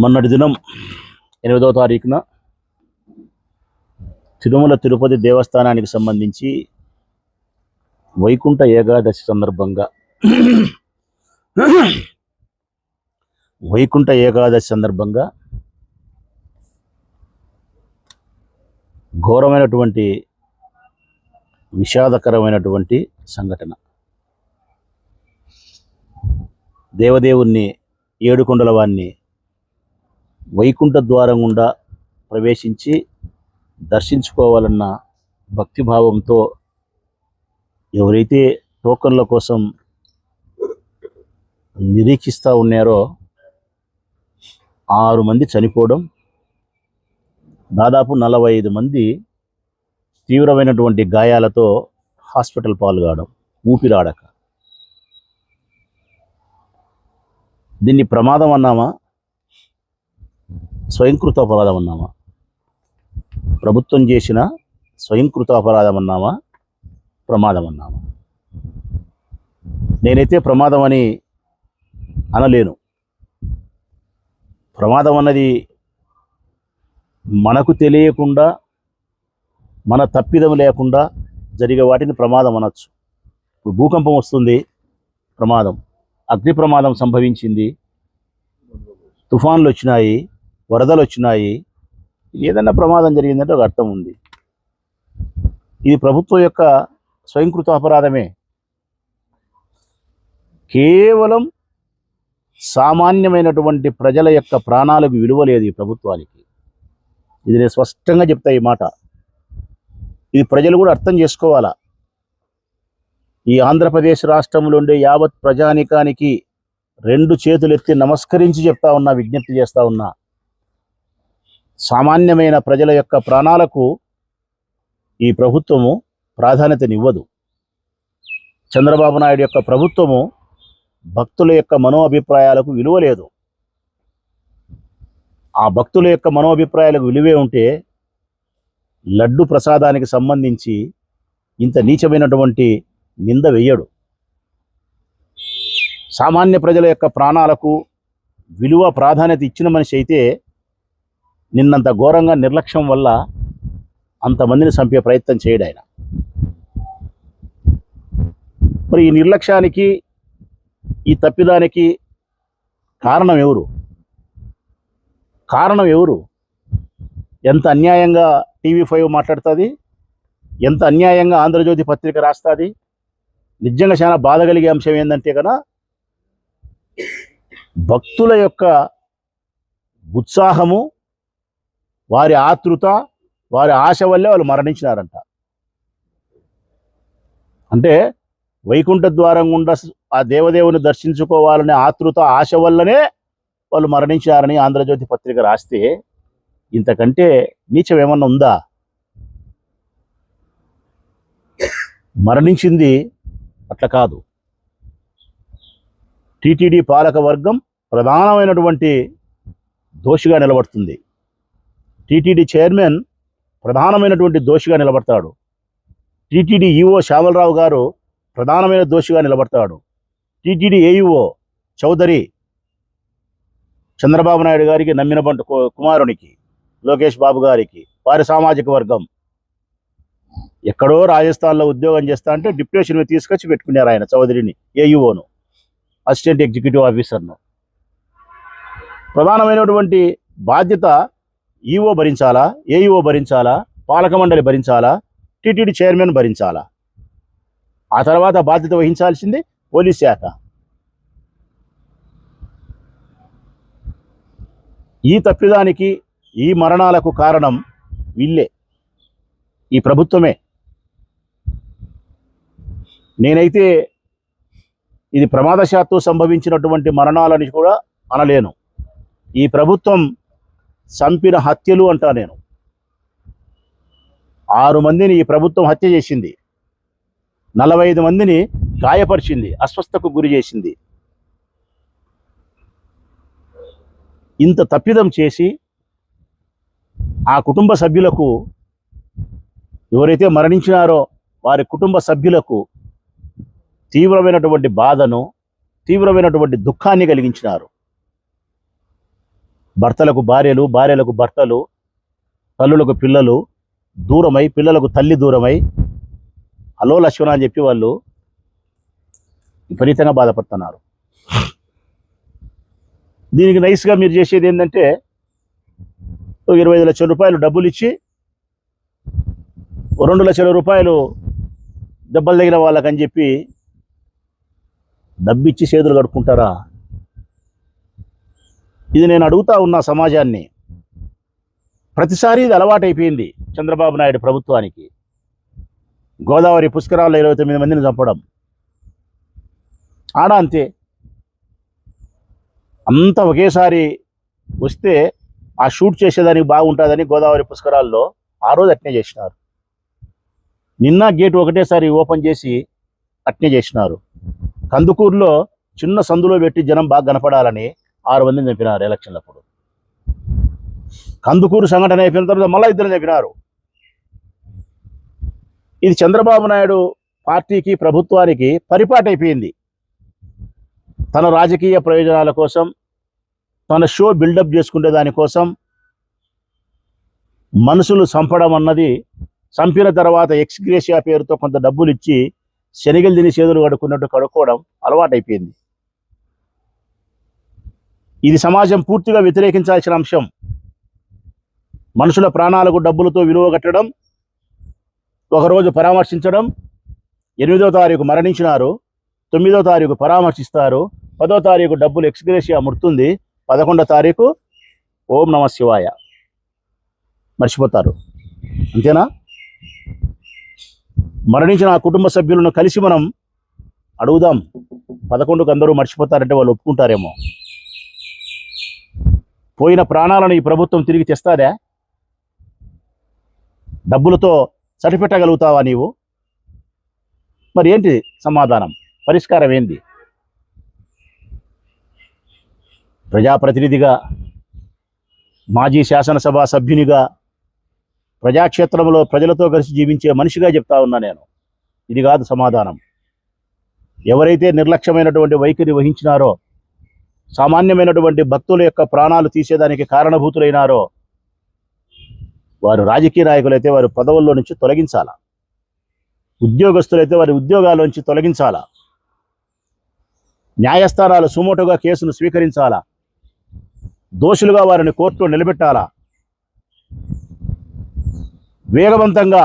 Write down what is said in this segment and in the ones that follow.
మొన్నటి దినం ఎనిమిదవ తారీఖున తిరుమల తిరుపతి దేవస్థానానికి సంబంధించి వైకుంఠ ఏకాదశి సందర్భంగా వైకుంఠ ఏకాదశి సందర్భంగా ఘోరమైనటువంటి విషాదకరమైనటువంటి సంఘటన. దేవదేవుణ్ణి ఏడుకొండల వారిని వైకుంఠ ద్వారం గుండా ప్రవేశించి దర్శించుకోవాలన్న భక్తిభావంతో ఎవరైతే టోకన్ల కోసం నిరీక్షిస్తూ ఉన్నారో ఆరు మంది చనిపోవడం దాదాపు నలభై ఐదు మంది తీవ్రమైనటువంటి గాయాలతో హాస్పిటల్ పాల్గొనడం ఊపిరాడక. దీన్ని ప్రమాదం అన్నామా? స్వయంకృత అపరాధం అన్నామా ప్రభుత్వం చేసిన స్వయంకృత అపరాధం అన్నామా ప్రమాదం అన్నామా నేనైతే ప్రమాదం అని అనలేను. ప్రమాదం అన్నది మనకు తెలియకుండా మన తప్పిదం లేకుండా జరిగే వాటిని ప్రమాదం అనొచ్చు. ఇప్పుడు భూకంపం వస్తుంది ప్రమాదం. అగ్ని ప్రమాదం సంభవించింది. తుఫాన్లు వచ్చినాయి. వరదలు వచ్చినాయి. ఏదైనా ప్రమాదం జరిగిందంటే ఒక అర్థం ఉంది. ఇది ప్రభుత్వం యొక్క స్వయంకృత అపరాధమే. కేవలం సామాన్యమైనటువంటి ప్రజల యొక్క ప్రాణాలకు విలువ లేదు ఈ ప్రభుత్వానికి. ఇది నేను స్పష్టంగా చెప్తా ఈ మాట. ఇది ప్రజలు కూడా అర్థం చేసుకోవాలా? ఈ ఆంధ్రప్రదేశ్ రాష్ట్రంలో ఉండే యావత్ ప్రజానికానికి రెండు చేతులు ఎత్తి నమస్కరించి చెప్తా ఉన్నా విజ్ఞప్తి చేస్తా ఉన్నా సామాన్యమైన ప్రజల యొక్క ప్రాణాలకు ఈ ప్రభుత్వము ప్రాధాన్యతనివ్వదు. చంద్రబాబు నాయుడు యొక్క ప్రభుత్వము భక్తుల యొక్క మనోభిప్రాయాలకు విలువ లేదు. ఆ భక్తుల యొక్క మనోభిప్రాయాలకు విలువే ఉంటే లడ్డు ప్రసాదానికి సంబంధించి ఇంత నీచమైనటువంటి నింద వెయ్యడు. సామాన్య ప్రజల యొక్క ప్రాణాలకు విలువ ప్రాధాన్యత ఇచ్చిన మనిషి అయితే నిన్నంత ఘోరంగా నిర్లక్ష్యం వల్ల అంతమందిని చంపే ప్రయత్నం చేయడు ఆయన. మరి ఈ నిర్లక్ష్యానికి ఈ తప్పిదానికి కారణం ఎవరు? కారణం ఎవరు? ఎంత అన్యాయంగా టీవీ ఫైవ్ మాట్లాడుతుంది? ఎంత అన్యాయంగా ఆంధ్రజ్యోతి పత్రిక రాస్తుంది? నిజంగా చాలా బాధ కలిగే అంశం ఏంటంటే కదా భక్తుల యొక్క ఉత్సాహము వారి ఆతృత వారి ఆశ వల్లే వాళ్ళు మరణించినారంట. అంటే వైకుంఠ ద్వారం గుండా ఆ దేవదేవుని దర్శించుకోవాలనే ఆతృత ఆశ వల్లనే వాళ్ళు మరణించారని ఆంధ్రజ్యోతి పత్రిక రాస్తే ఇంతకంటే నీచం ఏమన్నా ఉందా? మరణించింది అట్లా కాదు. టీటీడీ పాలక వర్గం ప్రధానమైనటువంటి దోషిగా నిలబడుతుంది. టీటీడీ చైర్మన్ ప్రధానమైనటువంటి దోషిగా నిలబడతాడు. టీటీడీ ఈఓ శ్యామలరావు గారు ప్రధానమైన దోషిగా నిలబడతాడు. టీటీడీ ఏఈఓ చౌదరి చంద్రబాబు నాయుడు గారికి నమ్మినబంటు కుమారునికి లోకేష్ బాబు గారికి వారి సామాజిక వర్గం. ఎక్కడో రాజస్థాన్లో ఉద్యోగం చేస్తా అంటే డిప్యూటేషన్ తీసుకొచ్చి పెట్టుకున్నారు ఆయన చౌదరిని ఏఈఓను అసిస్టెంట్ ఎగ్జిక్యూటివ్ ఆఫీసర్ను. ప్రధానమైనటువంటి బాధ్యత ఈఓ భరించాలా? ఏఈఓ భరించాలా? పాలక మండలి భరించాలా? TTD chairman భరించాలా? ఆ తర్వాత బాధ్యత వహించాల్సింది పోలీస్ శాఖ. ఈ తప్పిదానికి ఈ మరణాలకు కారణం వీళ్ళే. ఈ ప్రభుత్వమే. నేనైతే ఇది ప్రమాదశాత్తు సంభవించినటువంటి మరణాలని కూడా అనలేను. ఈ ప్రభుత్వం చంపిన హత్యలు అంటా నేను. ఆరు మందిని ఈ ప్రభుత్వం హత్య చేసింది. నలభై ఐదు మందిని గాయపరిచింది అస్వస్థకు గురి చేసింది. ఇంత తప్పిదం చేసి ఆ కుటుంబ సభ్యులకు ఎవరైతే మరణించినారో వారి కుటుంబ సభ్యులకు తీవ్రమైనటువంటి బాధను తీవ్రమైనటువంటి దుఃఖాన్ని కలిగించినారు. భర్తలకు భార్యలు భార్యలకు భర్తలు తల్లులకు పిల్లలు దూరమై పిల్లలకు తల్లి దూరమై హలో లక్ష్మణ అని చెప్పి వాళ్ళు విపరీతంగా బాధపడుతున్నారు. దీనికి నైస్గా మీరు చేసేది ఏంటంటే ఇరవై ఐదు లక్షల రూపాయలు డబ్బులు ఇచ్చి రెండు లక్షల రూపాయలు దెబ్బలు తగిన వాళ్ళకని చెప్పి డబ్బిచ్చి చేతులు కడుక్కుంటారా? ఇది నేను అడుగుతా ఉన్న సమాజాన్ని. ప్రతిసారి ఇది అలవాటైపోయింది చంద్రబాబు నాయుడు ప్రభుత్వానికి. గోదావరి పుష్కరాల్లో ఇరవై తొమ్మిది మందిని చంపడం. ఆడ అంతే. అంత ఒకేసారి వస్తే ఆ షూట్ చేసేదానికి బాగుంటుందని గోదావరి పుష్కరాల్లో ఆ రోజు అట్నే చేసినారు. నిన్న గేట్ ఒకటేసారి ఓపెన్ చేసి అట్నే చేసినారు. కందుకూరులో చిన్న సందులో పెట్టి జనం బాగా కనపడాలని ఆరు మందిని చంపినారు ఎలక్షన్లప్పుడు కందుకూరు సంఘటన అయిపోయిన తర్వాత మళ్ళీ ఇద్దరు చంపినారు. ఇది చంద్రబాబు నాయుడు పార్టీకి ప్రభుత్వానికి పరిపాటి అయిపోయింది తన రాజకీయ ప్రయోజనాల కోసం తన షో బిల్డప్ చేసుకునే దానికోసం మనుషులు చంపడం అన్నది చంపిన తర్వాత ఎక్స్గ్రేషియా పేరుతో కొంత డబ్బులు ఇచ్చి శనిగలు తిని చేతులు కడుక్కున్నట్టు కడుక్కోవడం అలవాటైపోయింది. ఇది సమాజం పూర్తిగా వ్యతిరేకించాల్సిన అంశం. మనుషుల ప్రాణాలకు డబ్బులతో విలువ కట్టడం ఒకరోజు పరామర్శించడం ఎనిమిదో తారీఖు మరణించినారు తొమ్మిదో తారీఖు పరామర్శిస్తారు పదో తారీఖు డబ్బులు ఎక్స్గ్రేషియా ముడుతుంది పదకొండో తారీఖు ఓం నమ శివాయ. మర్చిపోతారు. అంతేనా? మరణించిన ఆ కుటుంబ సభ్యులను కలిసి మనం అడుగుదాం. పదకొండుకు అందరూ మర్చిపోతారంటే వాళ్ళు ఒప్పుకుంటారేమో. పోయిన ప్రాణాలను ఈ ప్రభుత్వం తిరిగి తెస్తాదా? డబ్బులతో సరిపెట్టగలుగుతావా నీవు? మరి ఏంటి సమాధానం? పరిష్కారం ఏంది? ప్రజాప్రతినిధిగా మాజీ శాసనసభ సభ్యునిగా ప్రజాక్షేత్రంలో ప్రజలతో కలిసి జీవించే మనిషిగా చెప్తా ఉన్నా నేను. ఇది కాదు సమాధానం. ఎవరైతే నిర్లక్ష్యమైనటువంటి వైఖరి వహించినారో సామాన్యమైనటువంటి భక్తుల యొక్క ప్రాణాలు తీసేదానికి కారణభూతులైనారో వారు రాజకీయ నాయకులైతే వారి పదవుల్లో నుంచి తొలగించాలా? ఉద్యోగస్తులైతే వారి ఉద్యోగాల నుంచి తొలగించాలా? న్యాయస్థానాలు సుమోటుగా కేసును స్వీకరించాలా? దోషులుగా వారిని కోర్టులో నిలబెట్టాలా? వేగవంతంగా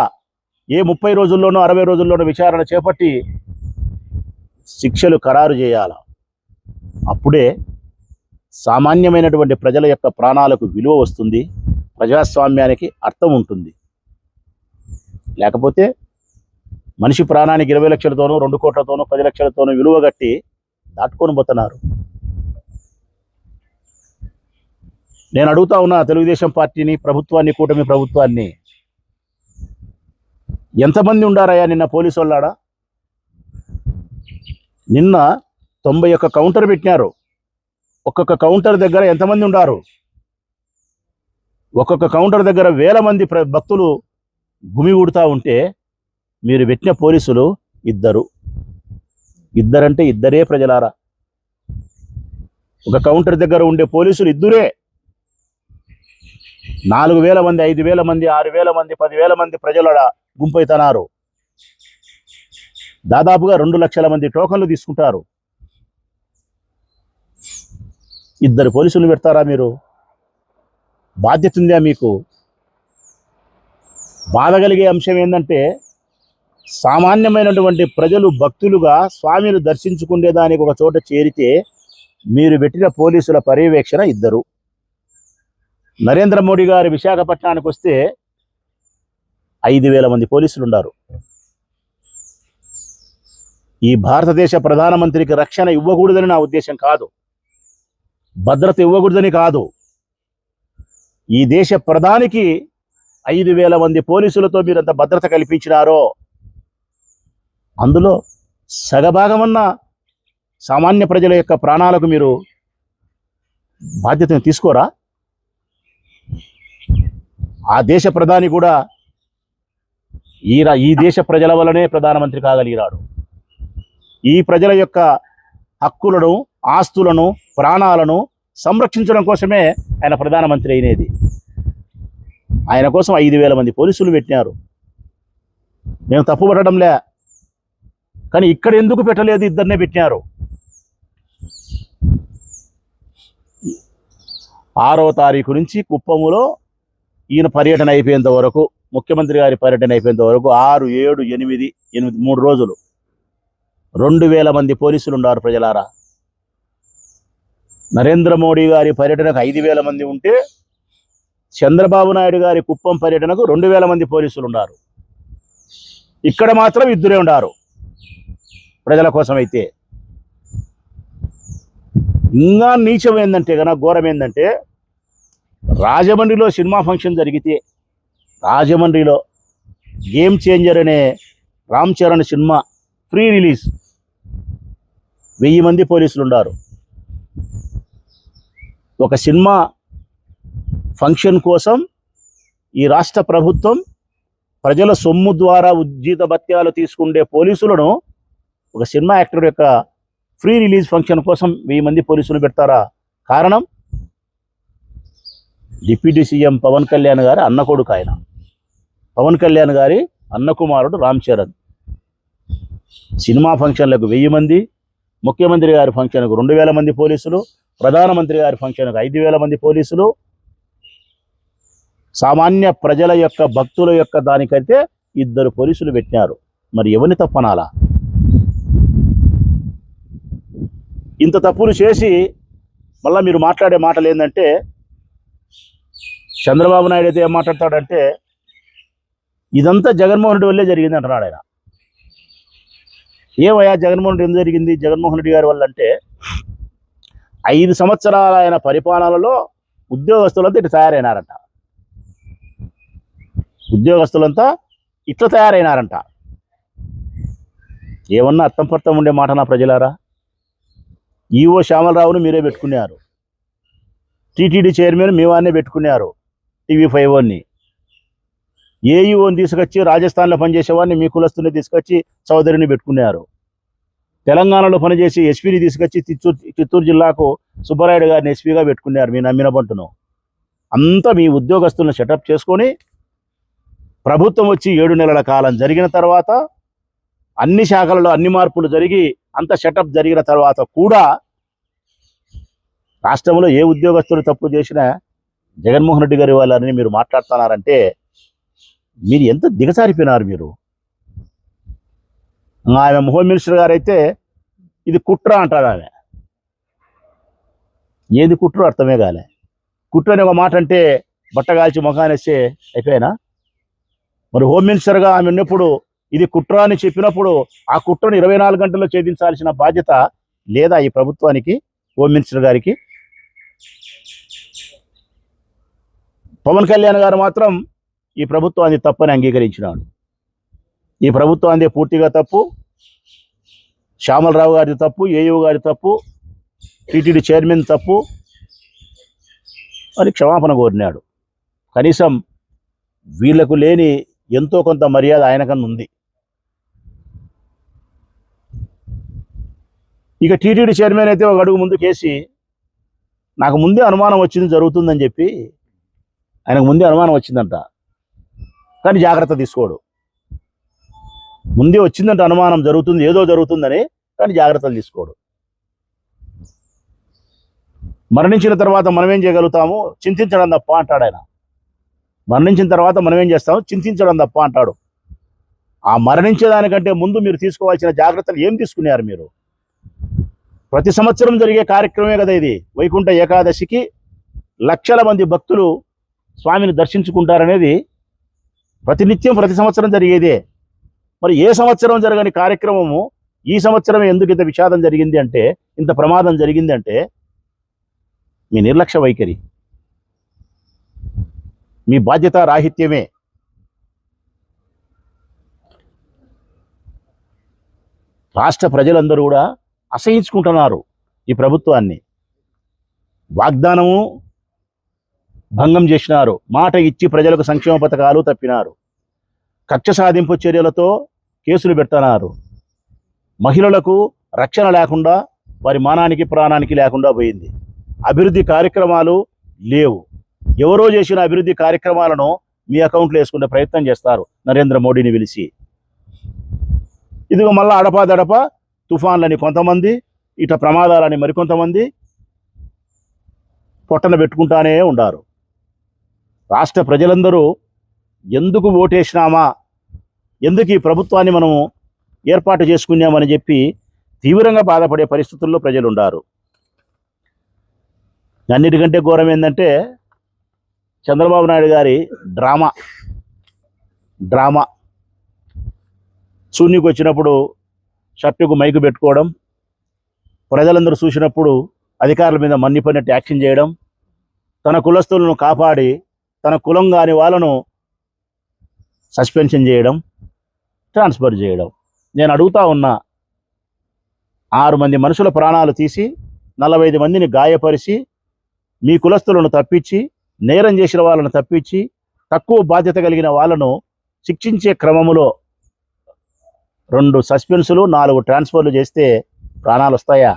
ఏ ముప్పై రోజుల్లోనో అరవై రోజుల్లోనో విచారణ చేపట్టి శిక్షలు ఖరారు చేయాలా? అప్పుడే సామాన్యమైనటువంటి ప్రజల యొక్క ప్రాణాలకు విలువ వస్తుంది. ప్రజాస్వామ్యానికి అర్థం ఉంటుంది. లేకపోతే మనిషి ప్రాణానికి ఇరవై లక్షలతోనూ రెండు కోట్లతోనూ పది లక్షలతోనూ విలువ కట్టి దాటుకొని పోతున్నారు. నేను అడుగుతా ఉన్నా తెలుగుదేశం పార్టీని ప్రభుత్వాన్ని కూటమి ప్రభుత్వాన్ని. ఎంతమంది ఉండారయ్యా నిన్న పోలీసు వాళ్ళాడా నిన్న తొంభై ఒక్క కౌంటర్ పెట్టినారు. ఒక్కొక్క కౌంటర్ దగ్గర ఎంతమంది ఉంటారు ఒక్కొక్క కౌంటర్ దగ్గర వేల మంది ప్ర- భక్తులు ఊడుతూ ఉంటే మీరు పెట్టిన పోలీసులు ఇద్దరు. ఇద్దరంటే ఇద్దరే ప్రజలారా. ఒక కౌంటర్ దగ్గర ఉండే పోలీసులు ఇద్దరే. నాలుగు వేల మంది ఐదు వేల మంది ఆరు వేల మంది పదివేల మంది ప్రజల గుంపైతున్నారు దాదాపుగా రెండు లక్షల మంది టోకన్లు తీసుకుంటారు. ఇద్దరు పోలీసులు పెడతారా మీరు? బాధ్యత ఉందా మీకు? బాధ కలిగే అంశం ఏంటంటే సామాన్యమైనటువంటి ప్రజలు భక్తులుగా స్వామిని దర్శించుకునేదానికి ఒక చోట చేరితే మీరు పెట్టిన పోలీసుల పర్యవేక్షణ ఇద్దరు. నరేంద్ర మోడీ గారు విశాఖపట్నానికి వస్తే ఐదు వేల మంది పోలీసులు ఉన్నారు ఈ భారతదేశ ప్రధానమంత్రికి రక్షణ ఇవ్వకూడదని నా ఉద్దేశం కాదు. భద్రత ఇవ్వకూడదని కాదు. ఈ దేశ ప్రధానికి ఐదు వేల మంది పోలీసులతో మీరు అంత భద్రత కల్పించినారో అందులో సగభాగమన్న సామాన్య ప్రజల యొక్క ప్రాణాలకు మీరు బాధ్యతను తీసుకోరా? ఆ దేశ ప్రధాని కూడా ఈ ఈ దేశ ప్రజల వల్లనే ప్రధానమంత్రి కాగలిగినాడు. ఈ ప్రజల యొక్క హక్కులను ఆస్తులను ప్రాణాలను సంరక్షించడం కోసమే ఆయన ప్రధానమంత్రి అయినది. ఆయన కోసం ఐదు వేల మంది పోలీసులు పెట్టినారు. మేము తప్పు పడడంలే కానీ ఇక్కడ ఎందుకు పెట్టలేదు ఇద్దరినే పెట్టినారు. ఆరో తారీఖు నుంచి కుప్పములో ఈయన పర్యటన అయిపోయేంత వరకు ముఖ్యమంత్రి గారి పర్యటన అయిపోయేంత వరకు ఆరు ఏడు ఎనిమిది ఎనిమిది మూడు రోజులు రెండు వేల మంది పోలీసులు ఉన్నారు ప్రజలారా. నరేంద్ర మోడీ గారి పర్యటనకు ఐదు వేల మంది ఉంటే చంద్రబాబు నాయుడు గారి కుప్పం పర్యటనకు రెండు వేల మంది పోలీసులు ఉన్నారు. ఇక్కడ మాత్రం ఇద్దరే ఉన్నారు ప్రజల కోసం అయితే. ఇంకా నీచం ఏంటంటే కనుక ఘోరం ఏంటంటే రాజమండ్రిలో సినిమా ఫంక్షన్ జరిగితే రాజమండ్రిలో గేమ్ చేంజర్ అనే Ram Charan cinema pre release. వెయ్యి మంది పోలీసులు ఉన్నారు ఒక సినిమా ఫంక్షన్ కోసం ఈ రాష్ట్ర ప్రభుత్వం ప్రజల సొమ్ము ద్వారా ఉజ్జీత భత్యాలు తీసుకుండే పోలీసులను ఒక సినిమా యాక్టర్ యొక్క ఫ్రీ రిలీజ్ ఫంక్షన్ కోసం వెయ్యి మంది పోలీసులు పెడతారా కారణం? డిప్యూటీ సీఎం పవన్ కళ్యాణ్ గారి అన్న కొడుకు ఆయన. పవన్ కళ్యాణ్ గారి అన్న కుమారుడు రామ్ చరణ్. సినిమా ఫంక్షన్లకు వెయ్యి మంది ముఖ్యమంత్రి గారి ఫంక్షన్కు రెండు వేల మంది పోలీసులు ప్రధానమంత్రి గారి ఫంక్షన్కు ఐదు వేల మంది పోలీసులు సామాన్య ప్రజల యొక్క భక్తుల యొక్క దానికైతే ఇద్దరు పోలీసులు పెట్టినారు. మరి ఎవరిని తప్పనాలా? ఇంత తప్పులు చేసి మళ్ళీ మీరు మాట్లాడే మాటలు ఏంటంటే చంద్రబాబు నాయుడు అయితే ఏం మాట్లాడతాడంటే ఇదంతా జగన్మోహన్ రెడ్డి వల్లే జరిగింది అంటున్నాడు ఆయన. ఏమయ్యా జగన్మోహన్ రెడ్డి ఎందుకు జరిగింది? జగన్మోహన్ రెడ్డి గారి వల్ల అంటే ఐదు సంవత్సరాల ఆయన పరిపాలనలో ఉద్యోగస్తులంతా ఇట్లా తయారైనారంట. ఉద్యోగస్తులంతా ఇట్లా తయారైనారంట. ఏమన్నా అర్థం పర్థం ఉండే మాట నా ప్రజలారా? ఈఓ శ్యామలరావును మీరే పెట్టుకున్నారు. టీటీడీ చైర్మన్ మీ వారినే పెట్టుకున్నారు టీవీ ఫైవ్ వన్ని ఏఈఓని తీసుకొచ్చి రాజస్థాన్లో పనిచేసేవాడిని మీ కులస్తుని తీసుకొచ్చి చౌదరిని పెట్టుకున్నారు. తెలంగాణలో పనిచేసి ఎస్పీని తీసుకొచ్చి చిత్తూరు చిత్తూరు జిల్లాకు సుబ్బరాయుడు గారిని ఎస్పీగా పెట్టుకున్నారు మీ నమ్మిన పంటను అంతా మీ ఉద్యోగస్తులను సెటప్ చేసుకొని ప్రభుత్వం వచ్చి ఏడు నెలల కాలం జరిగిన తర్వాత అన్ని శాఖలలో అన్ని మార్పులు జరిగి అంత సెటప్ జరిగిన తర్వాత కూడా రాష్ట్రంలో ఏ ఉద్యోగస్తులు తప్పు చేసినా జగన్మోహన్ రెడ్డి గారి వాళ్ళని మీరు మాట్లాడుతున్నారంటే మీరు ఎంత దిగజారిపోయినారు మీరు? ఆమె హోమ్ మినిస్టర్ గారు అయితే ఇది కుట్ర అంటారు ఆమె ఏది కుట్ర? అర్థమే కాలే. కుట్ర అనే ఒక మాట అంటే బట్టగాల్చి ముఖానేస్తే అయిపోయినా? మరి హోమ్ మినిస్టర్గా ఆమె ఉన్నప్పుడు ఇది కుట్ర అని చెప్పినప్పుడు ఆ కుట్రను ఇరవై నాలుగు గంటల్లో ఛేదించాల్సిన బాధ్యత లేదా ఈ ప్రభుత్వానికి హోమ్ మినిస్టర్ గారికి? పవన్ కళ్యాణ్ గారు మాత్రం ఈ ప్రభుత్వాన్ని తప్పని అంగీకరించినాడు. ఈ ప్రభుత్వాన్ని పూర్తిగా తప్పు. శ్యామలరావు గారి తప్పు ఏయూ గారి తప్పు టీటీడీ చైర్మన్ తప్పు. అని క్షమాపణ కోరినాడు. కనీసం వీళ్ళకు లేని ఎంతో కొంత మర్యాద ఆయనకన్నా ఉంది. ఇక టీటీడీ చైర్మన్ అయితే ఒక అడుగు ముందుకేసి నాకు ముందే అనుమానం వచ్చింది జరుగుతుందని చెప్పి ఆయనకు ముందే అనుమానం వచ్చిందంట. కానీ జాగ్రత్త తీసుకోడు. ముందే వచ్చిందంటే అనుమానం జరుగుతుంది ఏదో జరుగుతుందని కానీ జాగ్రత్తలు తీసుకోడు. మరణించిన తర్వాత మనం ఏం చేయగలుగుతాము? చింతించడం తప్ప అంటాడు ఆయన. మరణించిన తర్వాత మనం ఏం చేస్తాము? చింతించడం తప్ప అంటాడు. ఆ మరణించేదానికంటే ముందు మీరు తీసుకోవాల్సిన జాగ్రత్తలు ఏం తీసుకున్నారు మీరు? ప్రతి సంవత్సరం జరిగే కార్యక్రమమే కదా ఇది. వైకుంఠ ఏకాదశికి లక్షల మంది భక్తులు స్వామిని దర్శించుకుంటారనేది ప్రతినిత్యం ప్రతి సంవత్సరం జరిగేదే. మరి ఏ సంవత్సరం జరగని కార్యక్రమము ఈ సంవత్సరం ఎందుకు ఇంత విషాదం జరిగింది అంటే ఇంత ప్రమాదం జరిగింది అంటే మీ నిర్లక్ష్య వైఖరి మీ బాధ్యత రాహిత్యమే. రాష్ట్ర ప్రజలందరూ కూడా అసహించుకుంటున్నారు ఈ ప్రభుత్వాన్ని. వాగ్దానము భంగం చేసినారు. మాట ఇచ్చి ప్రజలకు సంక్షేమ పథకాలు తప్పినారు. కక్ష సాధింపు చర్యలతో కేసులు పెడుతున్నారు మహిళలకు రక్షణ లేకుండా వారి మానానికి ప్రాణానికి లేకుండా పోయింది. అభివృద్ధి కార్యక్రమాలు లేవు. ఎవరో చేసిన అభివృద్ధి కార్యక్రమాలను మీ అకౌంట్లో వేసుకునే ప్రయత్నం చేస్తారు నరేంద్ర మోడీని పిలిచి. ఇదిగో మళ్ళీ అడపాదడప తుఫాన్లని కొంతమంది ఇట ప్రమాదాలని మరికొంతమంది పొట్టన పెట్టుకుంటానే ఉండారు. రాష్ట్ర ప్రజలందరూ ఎందుకు ఓటేసినామా? ఎందుకు ఈ ప్రభుత్వాన్ని మనము ఏర్పాటు చేసుకున్నామని చెప్పి తీవ్రంగా బాధపడే పరిస్థితుల్లో ప్రజలు ఉండారు అన్నిటికంటే ఘోరం ఏంటంటే చంద్రబాబు నాయుడు గారి డ్రామా డ్రామా. శూన్యకు వచ్చినప్పుడు షర్టుకు మైకు పెట్టుకోవడం ప్రజలందరూ చూసినప్పుడు అధికారుల మీద మన్నిపోయినట్టు యాక్షన్ చేయడం తన కులస్తులను కాపాడి తన కులం కాని వాళ్ళను సస్పెన్షన్ చేయడం ట్రాన్స్ఫర్ చేయడం. నేను అడుగుతా ఉన్న ఆరు మంది మనుషుల ప్రాణాలు తీసి నలభై ఐదు మందిని గాయపరిచి మీ కులస్తులను తప్పించి నేరం చేసిన వాళ్ళను తప్పించి తక్కువ బాధ్యత కలిగిన వాళ్ళను శిక్షించే క్రమములో రెండు సస్పెన్సులు నాలుగు ట్రాన్స్ఫర్లు చేస్తే ప్రాణాలు వస్తాయా?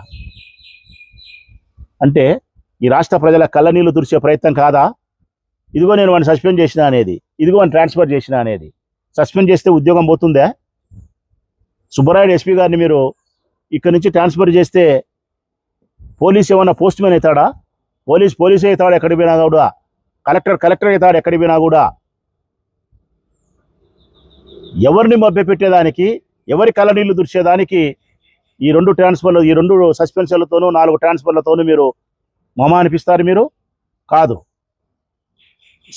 అంటే ఈ రాష్ట్ర ప్రజల కళ్ళనీళ్ళు తుడిచే ప్రయత్నం కాదా? ఇదిగో నేను వాడిని సస్పెండ్ చేసిన అనేది ఇదిగో వాడిని ట్రాన్స్ఫర్ చేసిన అనేది. సస్పెండ్ చేస్తే ఉద్యోగం పోతుందా? సుబ్బరాయుడు ఎస్పీ గారిని మీరు ఇక్కడ నుంచి ట్రాన్స్ఫర్ చేస్తే పోలీస్ ఏమన్నా పోస్ట్ మ్యాన్ అవుతాడా? పోలీస్ పోలీస్ అవుతాడు ఎక్కడ పోయినా కూడా? కలెక్టర్ కలెక్టర్ అవుతాడు ఎక్కడ పోయినా కూడా? ఎవరిని మభ్యపెట్టేదానికి ఎవరి కళ్ళనీళ్ళు దుర్చేదానికి ఈ రెండు ట్రాన్స్ఫర్లు ఈ రెండు సస్పెన్షన్లతోనూ నాలుగు ట్రాన్స్ఫర్లతోనూ మీరు మమ అనిపిస్తారు మీరు? కాదు.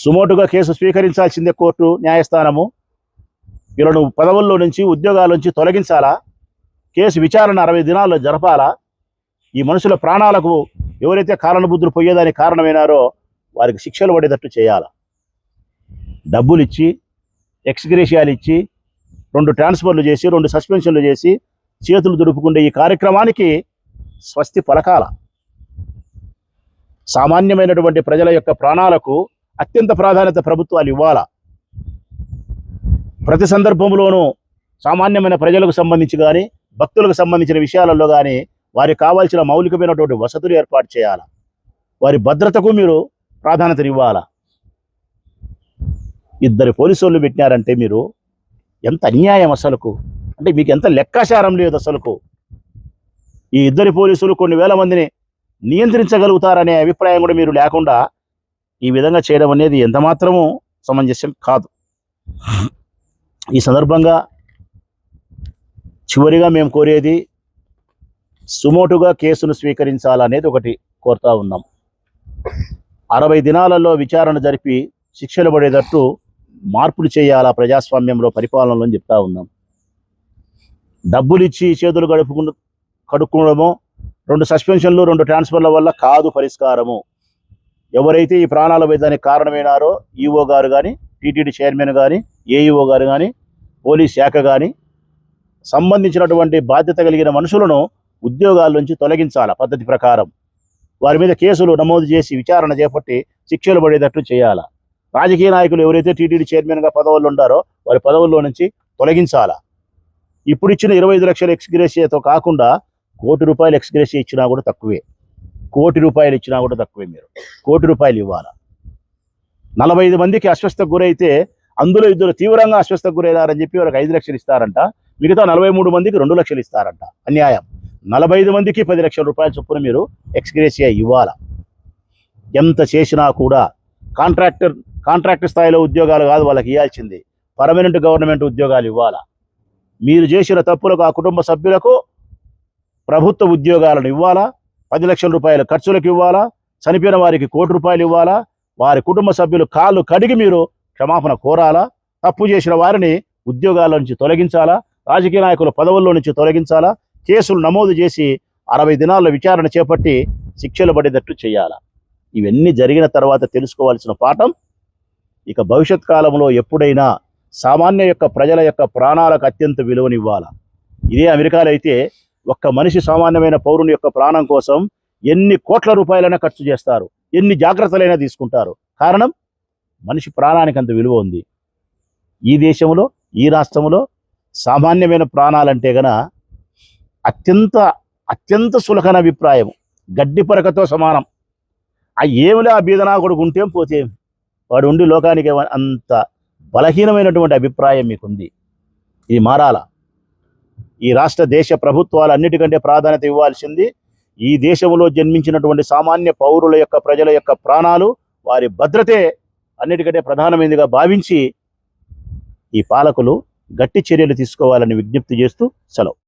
సుమోటుగా కేసు స్వీకరించాల్సిందే కోర్టు న్యాయస్థానము. వీళ్ళను పదవుల్లో నుంచి ఉద్యోగాల నుంచి తొలగించాలా? కేసు విచారణ అరవై దినాల్లో జరపాలా? ఈ మనుషుల ప్రాణాలకు ఎవరైతే కారణబుద్ధులు పోయేదానికి కారణమైనారో వారికి శిక్షలు పడేటట్టు చేయాలి? డబ్బులు ఇచ్చి ఎక్స్గ్రేషియాలు ఇచ్చి రెండు ట్రాన్స్ఫర్లు చేసి రెండు సస్పెన్షన్లు చేసి చేతులు దుడుపుకుండే ఈ కార్యక్రమానికి స్వస్తి పలకాల? సామాన్యమైనటువంటి ప్రజల యొక్క ప్రాణాలకు అత్యంత ప్రాధాన్యత ప్రభుత్వాలు ఇవ్వాలా? ప్రతి సందర్భంలోనూ సామాన్యమైన ప్రజలకు సంబంధించి కానీ భక్తులకు సంబంధించిన విషయాలలో కానీ వారికి కావాల్సిన మౌలికమైనటువంటి వసతులు ఏర్పాటు చేయాలా? వారి భద్రతకు మీరు ప్రాధాన్యత ఇవ్వాలా ఇద్దరు పోలీసు వాళ్ళు పెట్టినారంటే మీరు ఎంత అన్యాయం అసలుకు? అంటే మీకు ఎంత లెక్కాచారం లేదు అసలుకు? ఈ ఇద్దరి పోలీసులు కొన్ని వేల మందిని నియంత్రించగలుగుతారనే అభిప్రాయం కూడా మీరు లేకుండా ఈ విధంగా చేయడం అనేది ఎంత మాత్రము సమంజసం కాదు. ఈ సందర్భంగా చివరిగా మేము కోరేది సుమోటుగా కేసును స్వీకరించాలనేది ఒకటి కోరుతా ఉన్నాం. అరవై దినాలలో విచారణ జరిపి శిక్షలు పడేటట్టు మార్పులు చేయాలా ప్రజాస్వామ్యంలో పరిపాలనలో అని చెప్తా ఉన్నాం. డబ్బులు ఇచ్చి చేతులు గడుపుకు కడుక్కోవడము రెండు సస్పెన్షన్లు రెండు ట్రాన్స్ఫర్ల వల్ల కాదు పరిష్కారము. ఎవరైతే ఈ ప్రాణాల వేదానికి కారణమైనారో ఈఓ గారు కానీ టీటీడీ చైర్మన్ కానీ ఏఈఓ గారు కానీ పోలీస్ శాఖ కానీ సంబంధించినటువంటి బాధ్యత కలిగిన మనుషులను ఉద్యోగాల నుంచి తొలగించాల పద్ధతి ప్రకారం. వారి మీద కేసులు నమోదు చేసి విచారణ చేపట్టి శిక్షలు పడేటట్లు చేయాలా. రాజకీయ నాయకులు ఎవరైతే టీటీడీ చైర్మన్గా పదవుల్లో ఉండారో వారి పదవుల్లో నుంచి తొలగించాలా. ఇప్పుడు ఇచ్చిన ఇరవై ఐదు లక్షల ఎక్స్గ్రేషియాతో కాకుండా కోటి రూపాయలు ఎక్స్గ్రేషియా ఇచ్చినా కూడా తక్కువే. కోటి రూపాయలు ఇచ్చినా కూడా తక్కువే మీరు. కోటి రూపాయలు ఇవ్వాలా. నలభై ఐదు మందికి అస్వస్థకు గురైతే అందులో ఇద్దరు తీవ్రంగా అస్వస్థకు గురయ్యారని చెప్పి వాళ్ళకి ఐదు లక్షలు ఇస్తారంట. మిగతా నలభై మూడు మందికి రెండు లక్షలు ఇస్తారంట. అన్యాయం. నలభై ఐదు మందికి పది లక్షల రూపాయల చొప్పున మీరు ఎక్స్గ్రేసియా ఇవ్వాలా. ఎంత చేసినా కూడా కాంట్రాక్టర్ కాంట్రాక్టర్ స్థాయిలో ఉద్యోగాలు కాదు వాళ్ళకి ఇవ్వాల్సింది పర్మనెంట్ గవర్నమెంట్ ఉద్యోగాలు ఇవ్వాలా. మీరు చేసిన తప్పులకు ఆ కుటుంబ సభ్యులకు ప్రభుత్వ ఉద్యోగాలను ఇవ్వాలా. పది లక్షల రూపాయల ఖర్చులకు ఇవ్వాలా. చనిపోయిన వారికి కోటి రూపాయలు ఇవ్వాలా. వారి కుటుంబ సభ్యులు కాళ్ళు కడిగి మీరు క్షమాపణ కోరాలా? తప్పు చేసిన వారిని ఉద్యోగాల నుంచి తొలగించాలా? రాజకీయ నాయకుల పదవుల్లో నుంచి తొలగించాలా? కేసులు నమోదు చేసి అరవై దినాల్లో విచారణ చేపట్టి శిక్షలు పడేటట్టు చేయాలా? ఇవన్నీ జరిగిన తర్వాత తెలుసుకోవాల్సిన పాఠం. ఇక భవిష్యత్ కాలంలో ఎప్పుడైనా సామాన్య యొక్క ప్రజల యొక్క ప్రాణాలకు అత్యంత విలువనివ్వాలా? ఇదే అమెరికాలో అయితే ఒక్క మనిషి సామాన్యమైన పౌరుని యొక్క ప్రాణం కోసం ఎన్ని కోట్ల రూపాయలైనా ఖర్చు చేస్తారు. ఎన్ని జాగ్రత్తలైనా తీసుకుంటారు. కారణం? మనిషి ప్రాణానికి అంత విలువ ఉంది. ఈ దేశంలో ఈ రాష్ట్రంలో సామాన్యమైన ప్రాణాలంటే గన అత్యంత అత్యంత సులకన అభిప్రాయం. గడ్డి పరకతో సమానం. ఆ ఏమిలే ఆ బీదనా కొడుకు ఉంటే పోతే వాడు ఉండి లోకానికి అంత బలహీనమైనటువంటి అభిప్రాయం మీకుంది. ఇది మారాల. ఈ రాష్ట్ర దేశ ప్రభుత్వాలు అన్నిటికంటే ప్రాధాన్యత ఇవ్వాల్సింది ఈ దేశంలో జన్మించినటువంటి సామాన్య పౌరుల యొక్క ప్రజల యొక్క ప్రాణాలు వారి భద్రతే అన్నిటికంటే ప్రధానమైనదిగా భావించి ఈ పాలకులు గట్టి చర్యలు తీసుకోవాలని విజ్ఞప్తి చేస్తూ సెలవు.